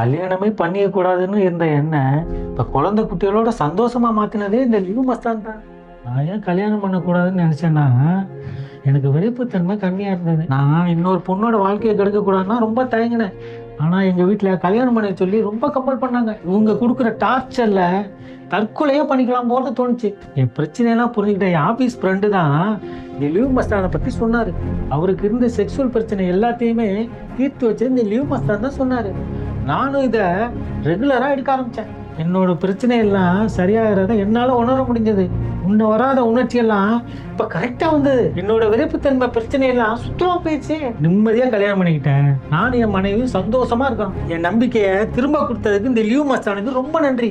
கல்யாணமே பண்ணிக்க கூடாதுன்னு இருந்த என்ன? இப்ப குழந்தை குட்டிகளோட சந்தோஷமா மாத்தினதே இந்த லியூ மஸ்தான் தான். நான் ஏன் கல்யாணம் பண்ணக்கூடாதுன்னு நினைச்சேன்னா எனக்கு விருப்பத்தன்மை கம்மியா இருந்தது. நான் இன்னொரு பொண்ணோட வாழ்க்கையை கெடுக்க கூடாதுன்னா ரொம்ப தயங்கினேன். ஆனா எங்க வீட்டுல கல்யாணம் பண்ண சொல்லி ரொம்ப கம்பல் பண்ணாங்க. இவங்க கொடுக்குற டார்ச்சர்ல தற்கொலையே பண்ணிக்கலாம் போல தோணுச்சு. என் பிரச்சனையெல்லாம் புரிஞ்சுக்கிட்டேன் என் ஆபீஸ் ஃப்ரெண்டு தான் இந்த லீவ் மஸ்தானை பத்தி சொன்னாரு. அவருக்கு இருந்த செக்ஷுவல் பிரச்சனை எல்லாத்தையுமே தீர்த்து வச்சு இந்த லீவ் மஸ்தான் தான் சொன்னாரு. நானும் இதை ரெகுலராக எடுக்க ஆரம்பித்தேன் என்னோட பிரச்சனை எல்லாம் சரியாகிறத என்னால் உணர முடிஞ்சது. முன்ன வராத உணர்ச்சியெல்லாம் இப்போ கரெக்டாக வந்தது. என்னோட விருப்பத்தன்மை பிரச்சனையெல்லாம் சுத்தமாக போயிடுச்சு. நிம்மதியாக கல்யாணம் பண்ணிக்கிட்டேன். நானும் என் மனைவியும் சந்தோஷமாக இருக்கோம் என் நம்பிக்கையை திரும்ப கொடுத்ததுக்கு இந்த லியூ மஸ்தானுக்கு ரொம்ப நன்றி.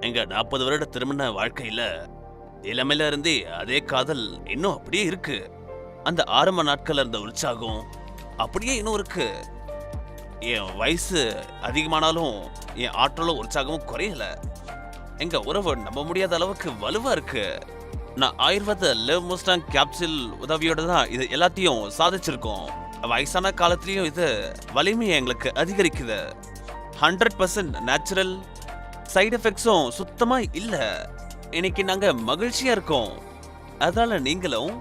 எங்க நாற்பது வருட திருமண வாழ்க்கையில இளமையில இருந்தே அதே காதல் இன்னும் அப்படியே இருக்கு. அந்த ஆரம்ப நாட்கள்ல இருந்த உற்சாகம் அப்படியே இன்னும் இருக்கு. என் வயசு அதிகமானாலும் என் ஆற்றலும் உற்சாகமும் குறையல. எங்க உறவு நம்ப முடியாத அளவுக்கு வலுவா இருக்கு. நான் ஆயுர்வேத லெவ் மோஸ்டாங் கேப்சில் உதவியோட தான் இது எல்லாத்தையும் சாதிச்சிருக்கோம். வயசான காலத்துலயும் இது வலிமையை எங்களுக்கு அதிகரிக்குது. ஹண்ட்ரட் பர்சன்ட் நேச்சுரல் சைடு எஃபெக்ட்ஸும் சுத்தமாக இல்லை. இன்னைக்கு நாங்கள் மகிழ்ச்சியாக இருக்கோம். அதனால நீங்களும்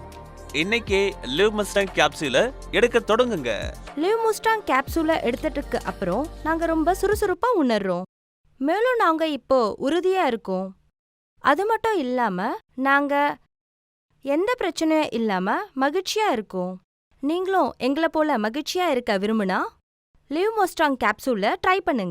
இன்னைக்கே லிவ் மஸ்டாங் கேப்சூல எடுக்க தொடங்குங்க. லிவ் முஸ்டாங் கேப்சூலை எடுத்ததுக்கு அப்புறம் நாங்க ரொம்ப சுறுசுறுப்பா உணர்றோம். மேலும் நாங்க இப்போ உறுதியா இருக்கோம். அது மட்டும் இல்லாம நாங்க எந்த பிரச்சனையும் இல்லாம மகிழ்ச்சியா இருக்கோம். நீங்களும் எங்களை போல மகிழ்ச்சியா இருக்க விரும்புனா லிவ் மோஸ்டாங் கேப்சூலை ட்ரை பண்ணுங்க.